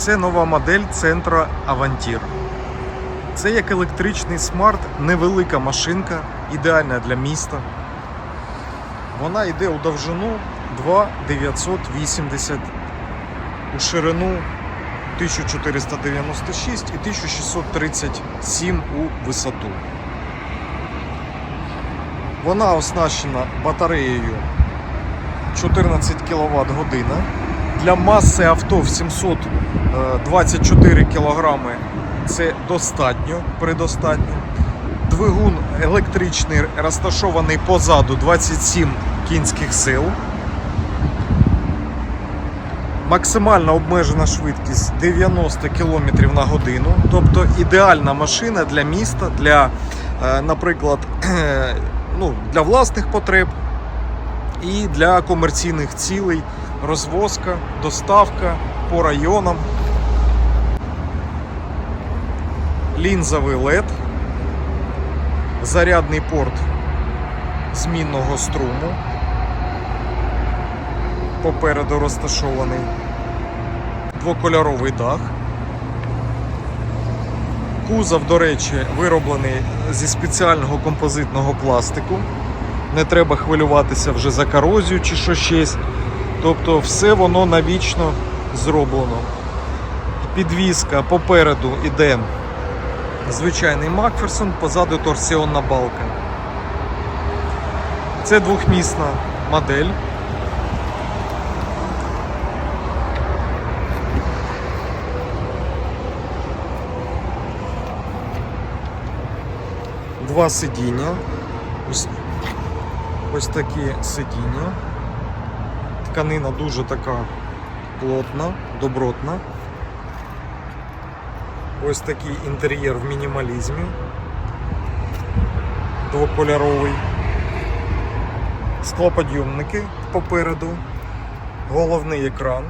Це нова модель центра Avantir. Це як електричний смарт, невелика машинка, ідеальна для міста. Вона йде у довжину 2,980, у ширину 1496 і 1637 у висоту. Вона оснащена батареєю 14 кВт година. Для маси авто в 724 кг це достатньо, предостатньо. Двигун електричний розташований позаду 27 кінських сил. Максимальна обмежена швидкість 90 км на годину. Тобто ідеальна машина для міста, для, е, наприклад, ну, для власних потреб і для комерційних цілей. Розвозка, доставка по районам. Лінзовий LED, зарядний порт змінного струму. Попереду розташований двокольоровий дах. Кузов, до речі, вироблений зі спеціального композитного пластику. Не треба хвилюватися вже за корозію чи що щось. Тобто все воно навічно зроблено. Підвізка попереду іде звичайний Макферсон, позаду торсіонна балка. Це двохмісна модель. Два сидіння. Ось, ось такі сидіння. Тканина дуже така плотна, добротна. Ось такий інтер'єр в мінімалізмі. Двокольоровий. Склоподйомники попереду, головний екран,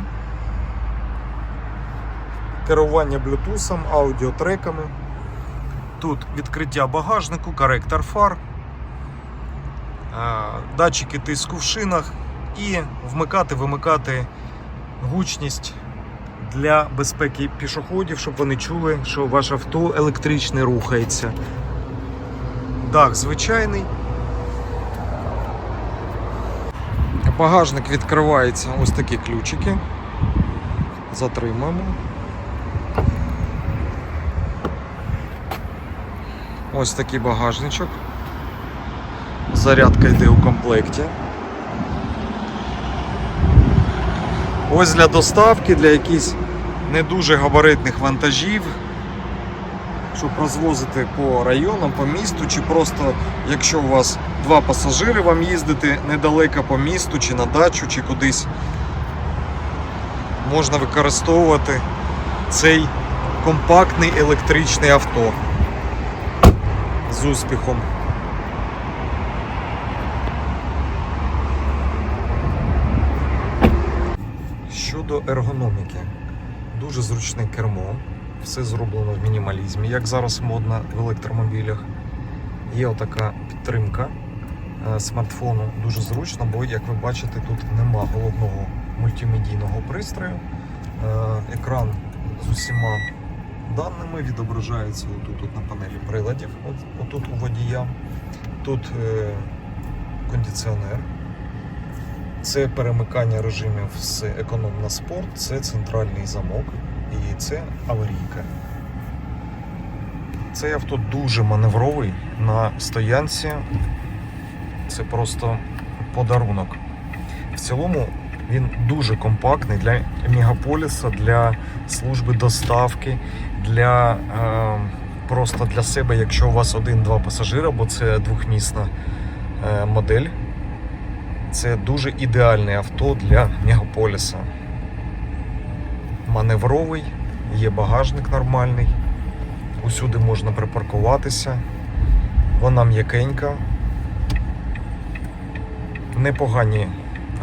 керування блютусом, аудіотреками. Тут відкриття багажнику, коректор фар, датчики тиску в шинах і вмикати-вимикати гучність для безпеки пішоходів, щоб вони чули, що ваше авто електричне рухається. Дах звичайний. Багажник відкривається ось такі ключики. Затримуємо. Ось такий багажничок. Зарядка йде у комплекті. Ось для доставки, для якихось не дуже габаритних вантажів, щоб розвозити по районам, по місту, чи просто якщо у вас два пасажири вам їздити недалеко по місту, чи на дачу, чи кудись, можна використовувати цей компактний електричний авто з успіхом. Щодо ергономіки, дуже зручне кермо, все зроблено в мінімалізмі, як зараз модно в електромобілях. Є отака підтримка е, смартфону, дуже зручно, бо, як ви бачите, тут нема головного мультимедійного пристрою. Е, Екран з усіма даними відображається отут от на панелі приладів, от, отут у водія. Тут е, кондиціонер. Це перемикання режимів з економ на спорт, це центральний замок і це аварійка. Цей авто дуже маневровий на стоянці. Це просто подарунок. В цілому він дуже компактний для мегаполіса, для служби доставки, для е, просто для себе, якщо у вас один-два пасажира, бо це двохмісна е, модель. Це дуже ідеальне авто для мегаполіса. Маневровий, є багажник нормальний, усюди можна припаркуватися. Вона м'якенька. Непогані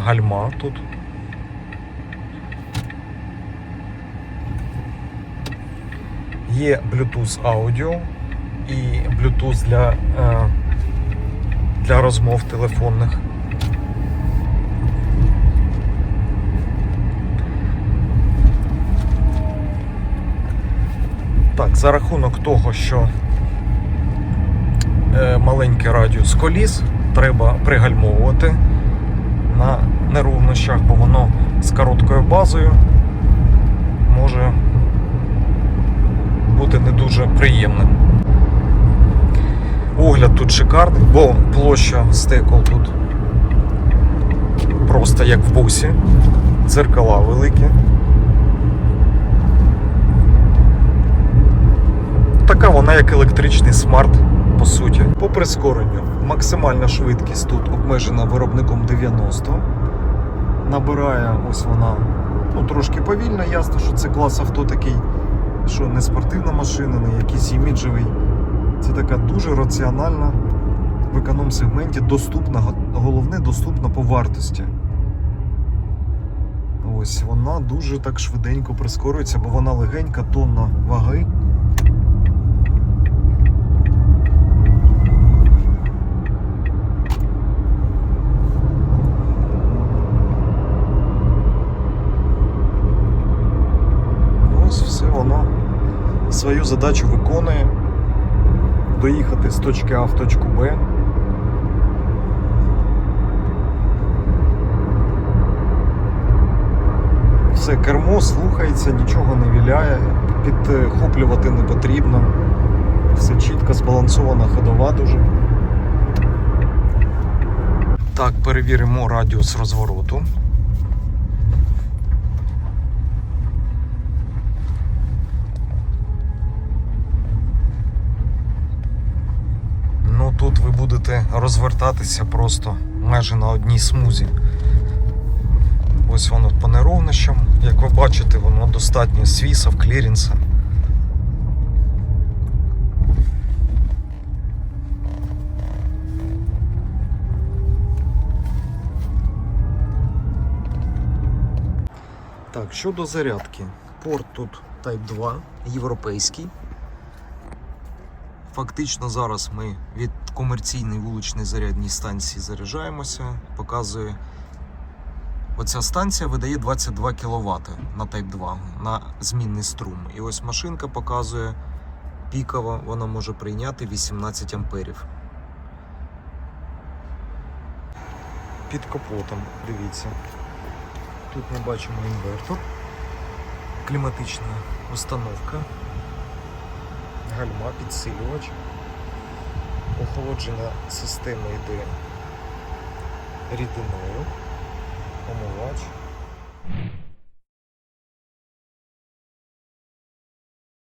гальма тут. Є Bluetooth аудіо і Bluetooth для, е, для розмов телефонних. За рахунок того, що е, маленький радіус коліс, треба пригальмовувати на нерівнощах, бо воно з короткою базою може бути не дуже приємним. Огляд тут шикарний, бо площа стекол тут просто як в бусі, дзеркала великі. Така вона як електричний смарт, по суті. По прискоренню максимальна швидкість тут обмежена виробником 90. Набирає ось вона ну, трошки повільно, ясно, що це клас авто такий, що не спортивна машина, не якийсь іміджевий. Це така дуже раціональна в економ-сегменті, доступна, головне, доступна по вартості. Ось вона дуже так швиденько прискорюється, бо вона легенька, тонна ваги. Ось все воно свою задачу виконує. Доїхати з точки А в точку Б. Все, кермо слухається, нічого не віляє, підхоплювати не потрібно. Все чітко збалансована ходова дуже. Так, перевіримо радіус розвороту. Ну тут ви будете розвертатися просто майже на одній смузі. Ось воно по неровнощам. Як ви бачите, воно достатньо свісов, клірінса. Так, щодо зарядки. Порт тут Type 2, європейський. Фактично зараз ми від комерційної вуличної зарядній станції заряджаємося. Показує оця станція видає 22 кВт на Type 2 на змінний струм. І ось машинка показує пікова, вона може прийняти 18 амперів. Під капотом, дивіться. Тут ми бачимо інвертор, кліматична установка гальма, підсилювач. Охолодження системи йде рідиною, омивач.